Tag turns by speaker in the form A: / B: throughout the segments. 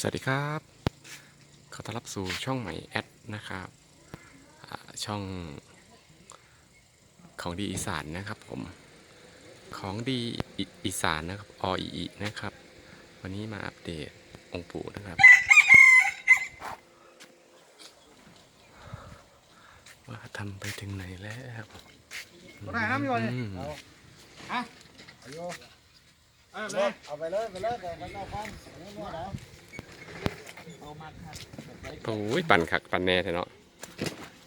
A: สวัสดีครับขอต้อนรับสู่ช่องใหม่แอดนะครับอ่าช่องของดีอีสานนะครับผมของดีอีอีสานนะครับออีนะครับ วันนี้มาอัปเดตองค์ปู่นะครับ ว่าทำไปถึงไหนแล้ว
B: บ่ได้น้ำอยู่นี่
A: อืม
B: เอาฮะเอาอยู่เอาไป
C: เอาไปเลย ไปเลยแต่มันเอา
A: โอ้ยปั่นขักปั่นแน่แท้เนาะ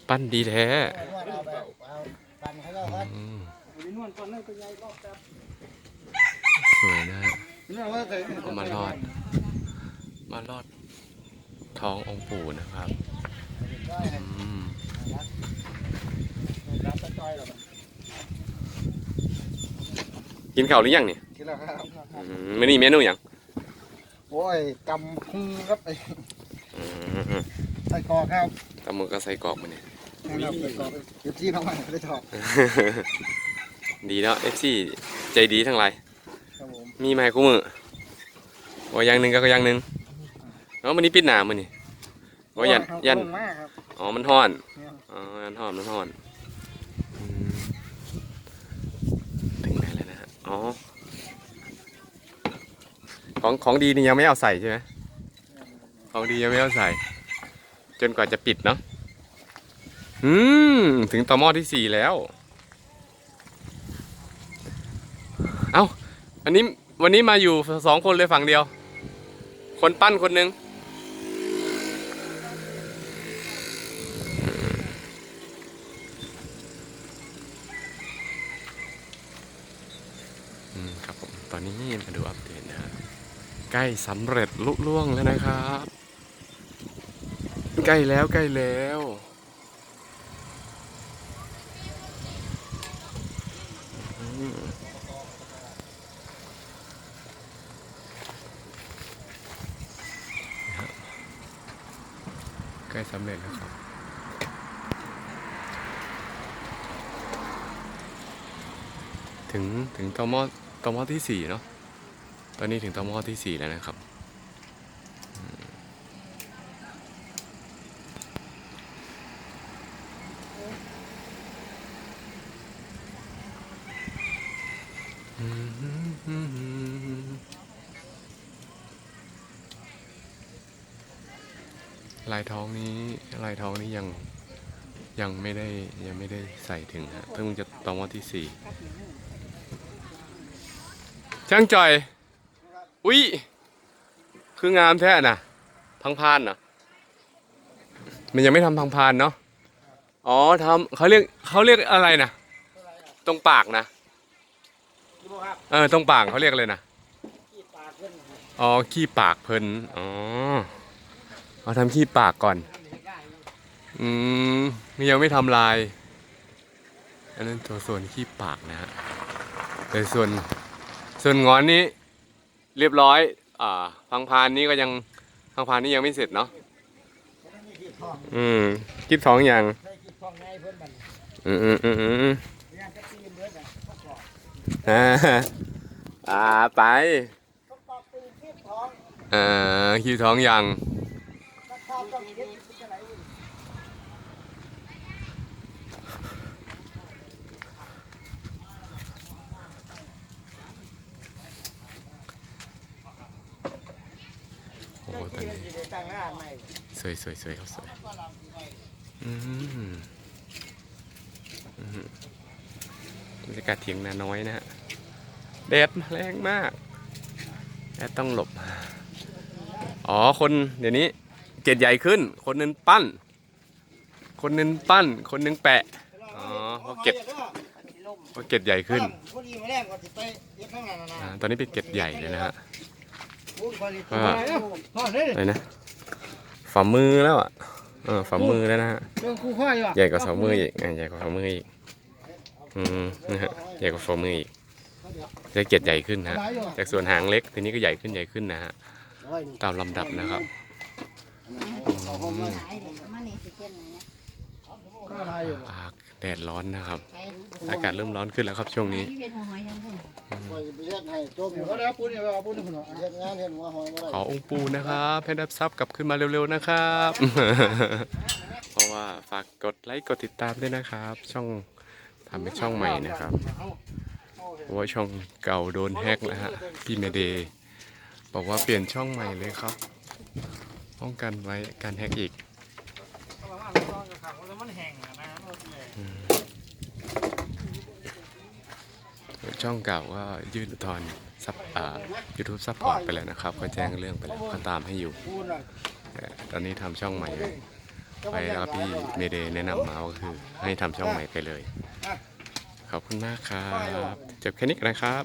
A: ปั่นดีแท้
C: นวดเอาไปเอาฟันให้เราครับ
A: อืม
B: ไปนวดก่อนเลยก็ยายรอบจับ
A: สวยนะฮะ
B: นวดว่าแต่
A: เอามารอด มารอดท้ององค์ปู่นะครับ
C: ก็
A: อืม
C: รับตะจอยหรอ
A: กินข้าวหรือยังเนี่ย
C: กินแล้วครับ
A: อืมไม่นี่เมนูอย่าง
C: โอ้ยกำพุงครับไอ้
A: อืม
C: ไอ้กอครับ
A: ตำมือก็ใส่กรอกมาเนี่ย
C: ครับไอ้กอเดี๋ยวที่น้องมันได้ถอด
A: ดีเนาะเอฟซีใจดีทั้งหลาย
C: ครับผม
A: มีมาให้คู่มือว่าอย่างหนึ่งก็อย่างหนึ่งแล้วมันนี้ปิดหนามันนี่ว่ายันยัน
C: มากครับ
A: อ๋อมันห่อนอ๋อมันห่อนมันห่อนอืมถึงไหนแล้วนะฮะอ๋อ ของของดีนี่ยังไม่เอาใส่ใช่ไหมของดียังไม่เอาใส่ จนกว่าจะปิดเนาะอืมถึงต่อหม้อที่สี่แล้ว เอ้าอันนี้วันนี้มาอยู่สองคนเลยฝั่งเดียว คนปั้นคนหนึ่งอืมครับผม ตอนนี้มาดูอัปเดตนะฮะ ใกล้สำเร็จลุล่วงแล้วนะครับ ใกล้แล้วใกล้แล้วใกล้สำเร็จแล้วครับถึงถึงตอมอตอมอที่สี่เนาะ อนนี้ถึงตอมอที่สี่แล้วนะครับอืมลายท้องนี้ลายท้องนี้ยังยังไม่ได้ยังไม่ได้ใส่ถึงฮะเพิ่งจะตอมอที่สี่ช่างจ่อย อุ๊ยคืองามแท้น่ะ พังพานน่ะ มันยังไม่ทำพังพานเนาะ อ๋อทำเขาเรียกเขาเรียกอะไรนะตรงปากนะ เออ ตรงปากเขาเรียกอะไรนะ
C: ขี้ปากขึ้น
A: อ๋อ ขี้ปากเพิ่นอ๋อเอาทำขี้ปากก่อน อืมยังไม่ทำลาย อันนั้นตัวส่วนขี้ปากนะฮะแต่ส่วนส่วนงอนนี้ เรียบร้อย อ่าพังพานนี้ก็ยังพังพานนี้ยังไม่เสร็จเนาะ
C: นี่ขี้ทอง
A: อืมคิดสองอย่าง
C: ได้ขี้ทองไงเพื่อนมัน
A: อืมอืมอืมอืม
C: งานจะตีเบิร์ดอะเขาบอก
A: อ่าอ่าไป
C: เขาปอกตีขี้ทอง
A: อ่าคิดสองอย่าง
C: ถ้าชอบต้องคิดจะไหนอยู่
A: โอ้โห ตอนนี้
C: จะได้ตั้งร้านใหม่
A: สวยสวยสวยเขาสวยอืมอืมบรรยากาศเถียงนาน้อยนะฮะแดดแรงมากแดดต้องหลบ อ๋อคนเดี๋ยวนี้เกรดใหญ่ขึ้น คนนึงปั้น คนนึงปั้น คนนึงแปะอ๋อเพราะเก็บเพราะเกรดใหญ่ขึ้น
C: พอดีมาแรกก็จะไปเย็บข้างหน้านะ
A: อ่าตอนนี้เป็นเกรดใหญ่เลยนะฮะ
C: พูดพอดี
A: ว่า
B: พ่อเฮ้ย
A: อะไรนะฝ่ามือแล้วอะเออฝ่ามือแล้วนะฮะ
B: เรื่องคู่พ่ออยู่อะ
A: ใหญ่กว่าฝ่ามืออีกอะใหญ่กว่าฝ่ามืออีกอืมนะฮะใหญ่กว่าฝ่ามืออีกจะเกล็ดใหญ่ขึ้นนะฮะจากส่วนหางเล็กทีนี้ก็ใหญ่ขึ้นใหญ่ขึ้นนะฮะตามลำดับนะครับ
C: เอาเข้ามา
D: ขายเลยมานี่สิเก็นไหนเนี่ย
C: เอา
B: ก็อะไรอยู่
A: อากแดดร้อนนะครับ อากาศเริ่มร้อนขึ้นแล้วครับช่วงนี้
D: ที่เป็นหัวหอยยังไง
C: คอยไปเฮ็ดให้จมอ
B: เดี๋ย
C: ยู่
B: วก็ได้ปูนเนี่ยเอาปูนนี่คนละ
C: เฮ็ดงานเฮ็ดหัวหอยบ่ได้
A: ขอองค์ปูนะครับให้ได้ซับกลับขึ้นมาเร็วๆนะครับ เพราะว่าฝากกดไลค์กดติดตามด้วยนะครับ ช่องทำเป็นช่องใหม่นะครับเพราะว่าช่องเก่าโดนแฮกแล้วฮะพี่เมเดย์บอกว่าเปลี่ยนช่องใหม่เลยครับ ป้องกันไว้การแฮกอีก ช่องเก่าก็ยื่นอุทธรณ์ซับอ่ายูทูบซัพพอร์ตไปแล้วนะครับก็แจ้งเรื่องไปแล้วก็ตามให้อยู่แต่ตอนนี้ทำช่องใหม่ไปแล้วพี่เมเดย์แนะนำมาก็คือให้ทำช่องใหม่ไปเลย ขอบคุณมากครับจบแค่นี้กันนะครับ